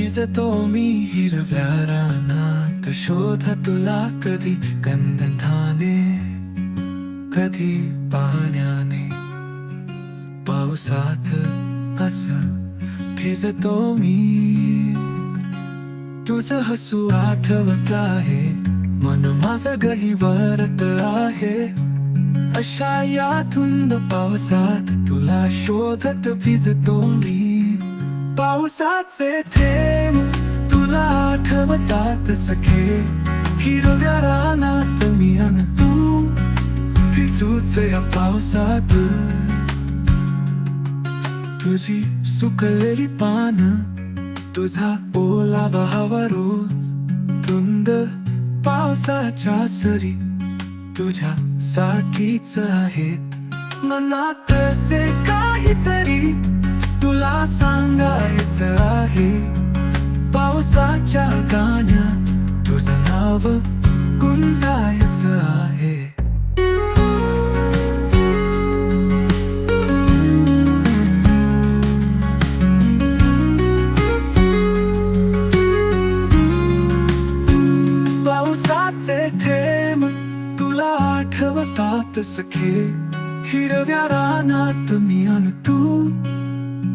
भिजतो मी हिरव्या रानात शोध तुला कधी कंदधाने कधी पाण्याने. पावसात अस भिजतो मी. तुझं हसू आठवत आहे मन माझं गहिवरत आहे. अशा या थुंद पावसात तुला शोधत भिजतो मी. पावसाचे थेंब तुला आठवतात सखे. हिरव्या रानात मी अन तू. भिजूच या पावसात. तुझी सुकलेली पान तुझा ओला बहावा रोज. धुंद पावसाच्या सरी तुझ्या साठीच आहेत मनात से काहीतरी तुला सांगायचं आहे. पावसाच्या गाण्यात तुझं नाव गुंजायचं आहे. पावसाचे थेंब तुला आठवतात सखे. हिरव्या रानात मी अन तू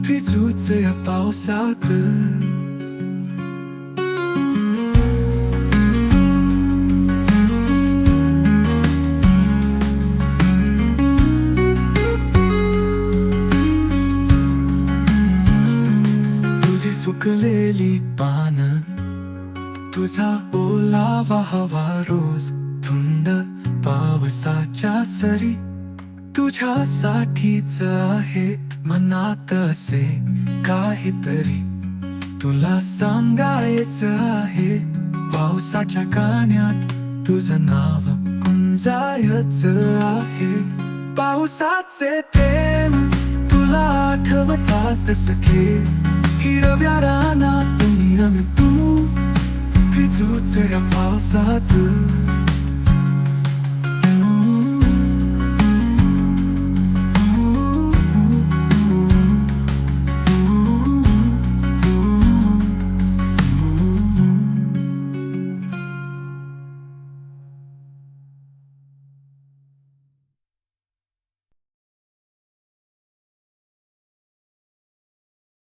भिजूच पावसात. सुकलेली पान. तुझा ओलावा हवा रोज धुंद पावसाच्या सरी. तुझ्यासाठीच आहे मनात असे काहीतरी. तुला सांगायचं आहे पावसाच्या गाण्यात तुझं नाव गुंजायचं आहे. पावसाचे थेंब तुला आठवतात सखे. हिरव्या रानात मी अन तू भिजूच या पावसात